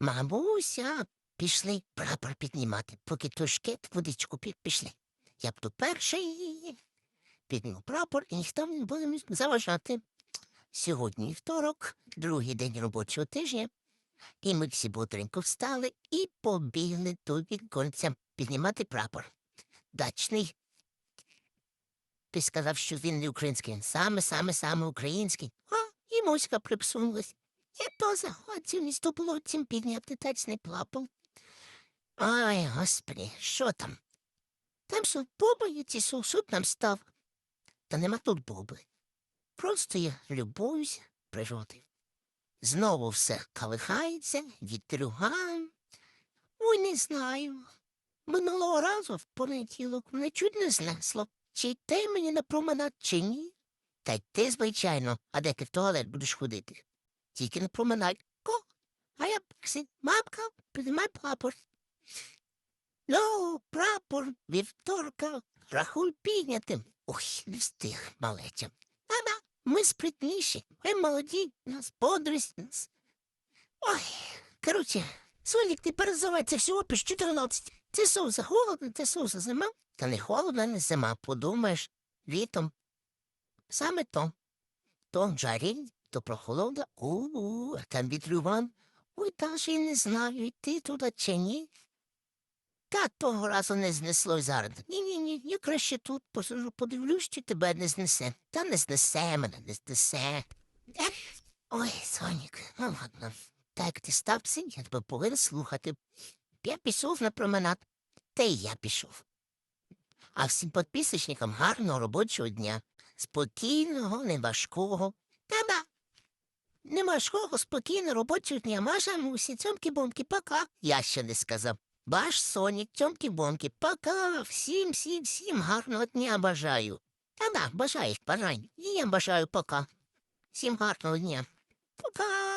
Мамуся, пішли прапор піднімати, поки тушкет водичку пі- пішли. Я буду перший. Підніму прапор, і ніхто не буде заважати. Сьогодні вівторок, другий день робочого тижня, і ми всі бодренько встали і побігли до віконця піднімати прапор. Дачний. Ти сказав, що він не український, саме, саме, саме український. А, і моська припсунулась. Я поза цим ступлоцем підняти дачний прапор. Ой, господи, що там? Там що, боби ці суд нам став. Та нема тут боби. Просто я любуюсь природою. Знову все калихається, вітрюган. Ой, не знаю. Минулого разу в понеділок мене чуть не знесло. Чи йти мені на променад, чи ні? Та й ти, звичайно, а де ти в туалет будеш ходити? Тільки на променад. Ко? А я Максим, мамка, піднімай прапор. Ну, прапор вівторка, рахуй піднятим. Ой, не встиг, малеча. Мама, ми спритніші, ви молоді, нас бодрість нас. Ой, короче, Сонік, ти перезавай, всього піш 14. Це соуса холодно, це соуса зима. Та не холодно, не зима, подумаєш, літом. Саме то. То жарінь, то прохолода, у-у, а там вітрюван. Ой, та ж і не знаю, йти туди чи ні. Та того разу не знесло зараз. Ні-ні-ні, я краще тут посижу, подивлюсь, чи тебе не знесе. Та не знесе мене, не знесе. Ех, Ой, Сонік, ну ладно. Так ти стався, я тебе повинен слухати. Я пішов на променад, та й я пішов. А всім підписочникам гарного робочого дня. Спокійного, не важкого. Та-да. Не важкого, спокійно, робочого дня. Маша, мусі, цьомки-бомки, пока. Я ще не сказав. Баш, Сонік, цьомки-бомки, пока. Всім, всім, всім гарного дня бажаю. Та-да, бажаєш, бажай. І я бажаю пока. Всім гарного дня. Пока.